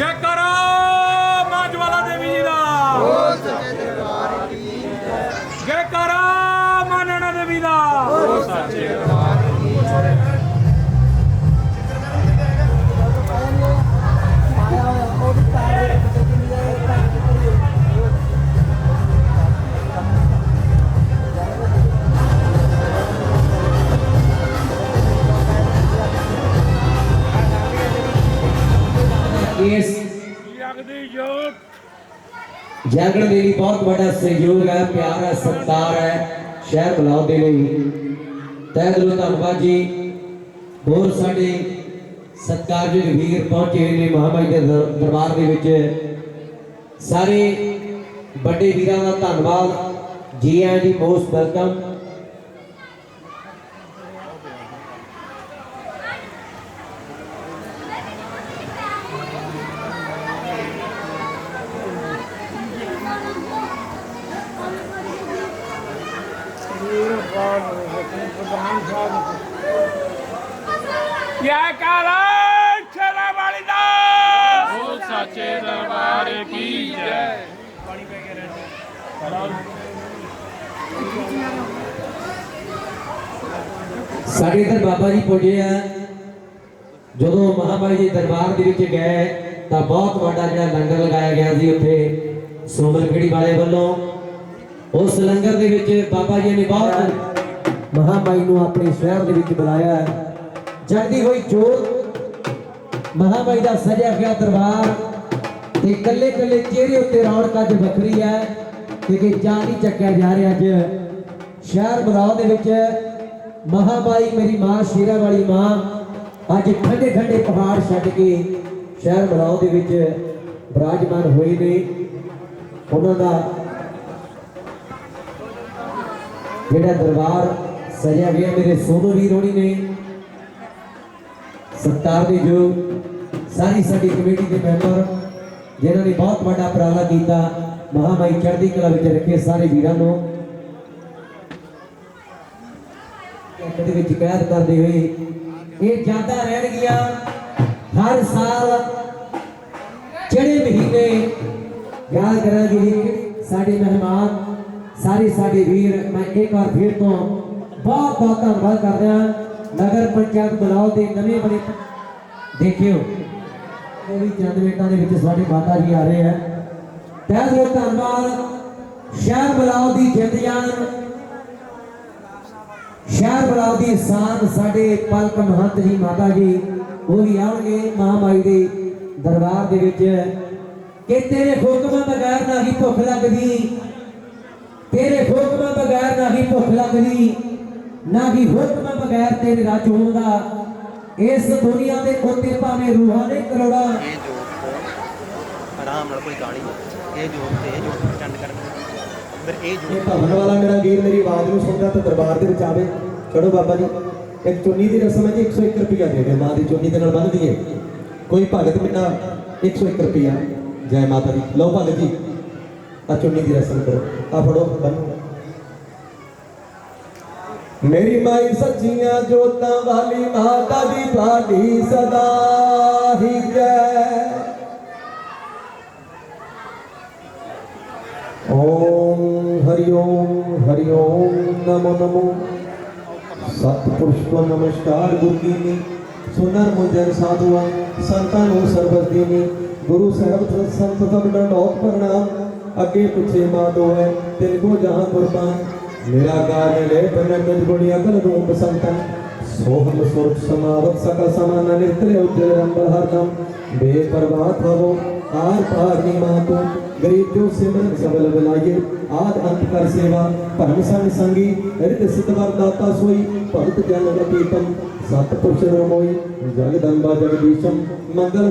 जय ਜਾਗਣ ਦੇ ਲਈ ਬਹੁਤ ਵੱਡਾ ਸਹਿਯੋਗ ਹੈ, ਪਿਆਰ ਹੈ, ਸਤਿਕਾਰ ਹੈ, ਸ਼ਹਿਰ ਬਲਾਉ ਦੇ ਲਈ। ਤਹਿ ਦਿਲੋਂ ਧੰਨਵਾਦ ਜੀ। ਹੋਰ ਸਾਡੇ ਸਤਿਕਾਰਯੋਗ ਵੀਰ ਪਹੁੰਚੇ ਹੋਏ ਨੇ ਮਹਾਮਾਈ ਦੇ ਦਰਬਾਰ ਦੇ ਵਿੱਚ। ਸਾਰੇ ਵੱਡੇ ਵੀਰਾਂ ਦਾ ਧੰਨਵਾਦ। ਜੀ ਆਇਆਂ ਜੀ ਮੋਸਟ ਵੈਲਕਮ। ਜੈ ਕਰੋ ਛੇਲਾ ਵਾਲੀ ਦਾ ਬੋਲ ਸੱਚੇ ਦਰਬਾਰ ਕੀ ਜੈ। ਸਾਡੇ ਇਧਰ ਬਾਬਾ ਜੀ ਪੁੱਜੇ ਆ। ਜਦੋਂ ਮਹਾਮਾਈ ਜੀ ਦਰਬਾਰ ਦੇ ਵਿੱਚ ਗਏ ਤਾਂ ਬਹੁਤ ਵੱਡਾ ਜਿਹੜਾ ਲੰਗਰ ਲਗਾਇਆ ਗਿਆ ਸੀ ਉੱਥੇ ਸੋਮਲਖੇੜੀ ਵਾਲੇ ਵੱਲੋਂ। ਉਸ ਲੰਗਰ ਦੇ ਵਿੱਚ ਬਾਬਾ ਜੀ ਨੇ ਬਹੁਤ ਮਹਾਮਾਈ ਨੂੰ ਆਪਣੇ ਸ਼ਹਿਰ ਦੇ ਵਿੱਚ ਬੁਲਾਇਆ। ਜਗਦੀ ਹੋਈ ਜੋਤ। ਮਹਾਮਾਈ ਦਾ ਸਜਿਆ ਗਿਆ ਦਰਬਾਰ ਤੇ ਕੱਲੇ ਕੱਲੇ ਚਿਹਰੇ ਉੱਤੇ ਰੌਣਕ ਅੱਜ ਵੱਖਰੀ ਹੈ ਕਿ ਕਿ ਚਾਂਦੀ ਚੱਕਿਆ ਜਾ ਰਿਹਾ ਅੱਜ। ਸ਼ਹਿਰ ਬਲਾਉ ਦੇ ਵਿੱਚ ਮਹਾਮਾਈ ਮੇਰੀ ਮਾਂ, ਸ਼ੇਰਾ ਵਾਲੀ ਮਾਂ, ਅੱਜ ਠੰਡੇ ਠੰਡੇ ਪਹਾੜ ਛੱਡ ਕੇ ਸ਼ਹਿਰ ਬਲਾਉ ਦੇ ਵਿੱਚ ਬਰਾਜਮਾਨ ਹੋਏ ਨੇ। ਉਹਨਾਂ ਦਾ ਜਿਹੜਾ ਦਰਬਾਰ ਸਜਿਆ ਗਿਆ ਮੇਰੇ ਸੋਨੂ ਵੀਰ ਹੋਣੀ ਨੇ ਸਤਿਕਾਰ ਦੇ ਜੋ ਸਾਰੀ ਸਾਡੀ ਕਮੇਟੀ ਦੇ ਮੈਂਬਰ ਜਿਨ੍ਹਾਂ ਨੇ ਬਹੁਤ ਵੱਡਾ ਉਪਰਾਲਾ ਕੀਤਾ ਮਹਾਮਾਈ ਚੜ੍ਹਦੀ ਕਲਾ ਵਿੱਚ ਰੱਖੇ ਸਾਰੇ ਵੀਰਾਂ ਨੂੰ ਇੱਕ ਦੇ ਵਿੱਚ ਕੈਦ ਕਰਦੇ ਹੋਏ ਇਹ ਜਾਂਦਾ ਰਹਿਣਗੀਆਂ ਹਰ ਸਾਲ ਜਿਹੜੇ ਮਹੀਨੇ ਯਾਦ ਕਰਾਂਗੇ ਜੀ ਸਾਡੇ ਮਹਿਮਾਨ ਸਾਰੇ ਸਾਡੇ ਵੀਰ ਮੈਂ ਇੱਕ ਵਾਰ ਫਿਰ ਤੋਂ ਬਹੁਤ ਬਹੁਤ ਧੰਨਵਾਦ ਕਰਦਾ ਨਗਰ ਪੰਚਾਇਤ ਬਲਾਉ ਦੇ ਨਵੇਂ ਬਣੇ ਦੇਖਿਓ। ਇਹ ਵੀ ਚੰਦ ਮਿੰਟਾਂ ਦੇ ਵਿੱਚ ਸਾਡੇ ਮਾਤਾ ਜੀ ਆ ਰਹੇ ਆ। ਤਹਿ ਦਿਲੋਂ ਧੰਨਵਾਦ। ਸ਼ਹਿਰ ਬਲਾਉ ਦੀ ਜਿੰਦ ਜਾਨ ਸ਼ਹਿਰ ਬਲਾਉ ਦੀ ਸ਼ਾਨ ਸਾਡੇ ਪਲਕ ਮਹੰਤ ਜੀ ਮਾਤਾ ਜੀ, ਉਹ ਵੀ ਆਉਣਗੇ ਮਹਾਮਾਈ ਦੇ ਦਰਬਾਰ ਦੇ ਵਿੱਚ। ਕਿ ਤੇਰੇ ਹੁਕਮਾਂ ਬਗੈਰ ਨਾ ਹੀ ਭੁੱਖ ਲੱਗਦੀ। ਤੇਰੇ ਹੁਕਮਾਂ ਬਗੈਰ ਨਾ ਹੀ ਭੁੱਖ ਲੱਗਦੀ। ਨਾ ਹੀ ਹੁਕਮਾਂ ਬਗੈਰ ਤੇਰੇ ਰਾਜ ਹੁੰਦਾ ਇਸ ਦੁਨੀਆ ਦੇ ਉੱਤੇ ਭਾਵੇਂ ਰੂਹਾਂ ਨੇ ਕਰੋੜਾਂ। ਇਹ ਜੋਤ ਆਰਾਮ ਨਾਲ ਕੋਈ ਗਾਣੀ। ਇਹ ਜੋਤ ਤੇ ਇਹ ਜੋਤ ਚੰਡ ਕਰ ਫਿਰ ਇਹ ਇਹ ਜੋਤ ਭਵਨ ਵਾਲਾ ਮੇਰਾ ਵੀਰ ਮੇਰੀ ਆਵਾਜ਼ ਨੂੰ ਸੁਣਦਾ ਤਾਂ ਦਰਬਾਰ ਦੇ ਵਿੱਚ ਆਵੇ। ਚੜੋ ਬਾਬਾ ਜੀ ਇੱਕ ਚੁੰਨੀ ਦੀ ਰਸਮ ਹੈ ਜੀ 101 ਰੁਪਿਆ ਦੇ ਦੇ ਮਾਂ ਦੀ ਚੁੰਨੀ ਦੇ ਨਾਲ ਬੰਨ ਦਈਏ। ਕੋਈ ਭਗਤ ਮਿੰਨਾ 101 ਰੁਪਿਆ ਜੈ ਮਾਤਾ ਦੀ। ਲਓ ਭਗਤ ਜੀ ਆ ਚੁੰਨੀ ਦੀ ਰਸਮ ਕਰੋ। ਆ ਫੜੋ ਬੰਨੋ میری مائی سچیاں جوتاں والی ماتا دی تھاڈی صدا ہی جے اوم ہری اوم ہری اوم نمو نمو ست پرشتو نمشکار نمسکار گردینی سنر مجن سادھوا سنتاں نو سربت دینی گرو صاحب سنت تم نوک پرنام اگے پچھے مادو ہے تیرے کو جہاں قربان میرا کار میں لے بنا کچھ بڑی اکر روپ سمتا سوہم سورپ سما رب سکا سما ننیترے اجر رمب ہر دم بے پر بات ہو آر پا کی ماں کو گریب جو سمن سبل بلائی آدھ انت کر سیوا پرمسان سنگی ارد ستوار داتا سوئی پہت جان کا پیپن ساتھ پرچ روموئی جگ دنبا جگ دیشم منگل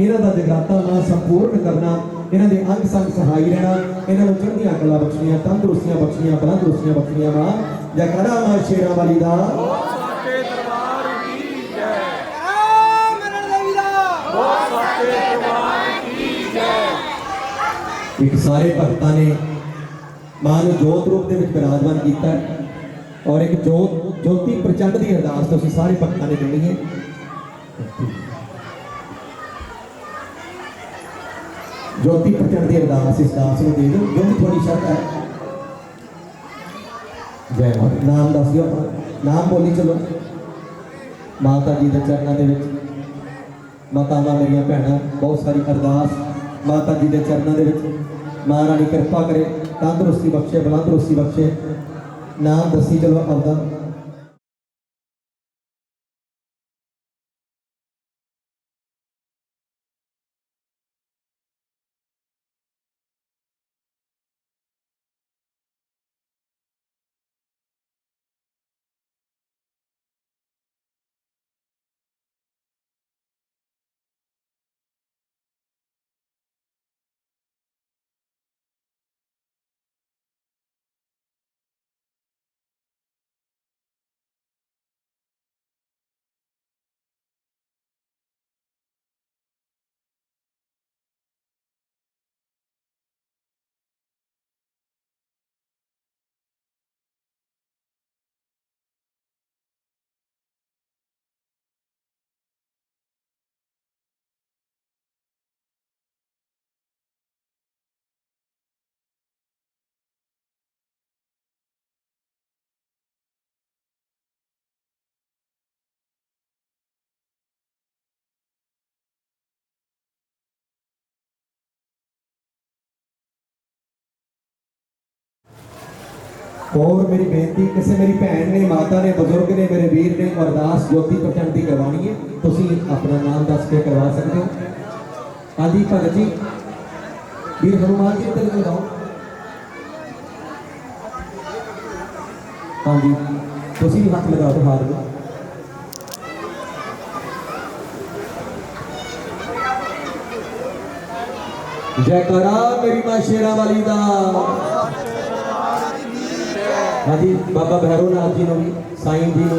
ਇਹਨਾਂ ਦਾ ਜਗਰਾਤਾ ਮਾਂ ਸੰਪੂਰਨ ਕਰਨਾ ਇਹਨਾਂ ਦੇ ਅੰਗ ਸੰਗ ਸਹਾਈ ਰਹਿਣਾ ਇਹਨਾਂ ਨੂੰ ਚੜ੍ਹਦੀਆਂ ਕਲਾ ਬਖਸ਼ੀਆਂ ਤੰਦਰੁਸਤੀਆਂ ਬਖਸ਼ੀਆਂ ਬਲੰਦਰੁਸਤੀਆਂ ਬਖਸ਼ੀਆਂ ਮਾਂ ਜੈਕਾਰਾ ਮਾਂ ਸ਼ੇਰਾਂ ਵਾਲੀ ਦਾ। ਸੱਚੇ ਦਰਬਾਰ ਕੀ ਜੈ? ਇੱਕ ਸਾਰੇ ਭਗਤਾਂ ਨੇ ਮਾਂ ਨੂੰ ਜੋਤ ਰੂਪ ਦੇ ਵਿੱਚ ਬਿਰਾਜਮਾਨ ਕੀਤਾ ਔਰ ਇੱਕ ਜੋਤ ਜੋਤੀ ਪ੍ਰਚੰਡ ਦੀ ਅਰਦਾਸ ਤੁਸੀਂ ਸਾਰੇ ਭਗਤਾਂ ਨੇ ਦੇਣੀ ਹੈ। ਜੋਤੀ ਪ੍ਰਚੰਡ ਦੀ ਅਰਦਾਸ ਇਸ ਦਾਸ ਨੂੰ ਦੇ ਦਿਓ। ਜੋ ਵੀ ਤੁਹਾਡੀ ਸ਼ਰਧਾ ਹੈ। ਜੈ ਮਾਤਾ ਨਾਮ ਦੱਸ ਦਿਓ ਨਾਮ ਬੋਲੀ ਚਲੋ। ਮਾਤਾ ਜੀ ਦੇ ਚਰਨਾਂ ਦੇ ਵਿੱਚ। ਮਾਤਾਵਾਂ ਮੇਰੀਆਂ ਭੈਣਾਂ ਬਹੁਤ ਸਾਰੀ ਅਰਦਾਸ ਮਾਤਾ ਜੀ ਦੇ ਚਰਨਾਂ ਦੇ ਵਿੱਚ। ਮਾਂ ਰਾਣੀ ਕਿਰਪਾ ਕਰੇ। ਤੰਦਰੁਸਤੀ ਬਖਸ਼ੇ ਬਲੰਦਰੁਸਤੀ ਬਖਸ਼ੇ। ਨਾਮ ਦੱਸੀ ਚਲੋ ਆਪਦਾ। اور میری بینتی کسے میری پہن نے، ماتا نے، بزرگ نے، میرے ویر نے ارداس جوتی پرچن کی کروانی ہے۔ تھی اپنا نام دس کے کروا سکتے ہو۔ آدھی بھگت جی ویر ہنومان جی تک لگاؤ ہاں جی تھی بھی ہاتھ لگا تو ہار میں کرا میری ماں شیرا والی کا આદિ બાબા ભૈરવનાથજીનો બી સાંઈજીનો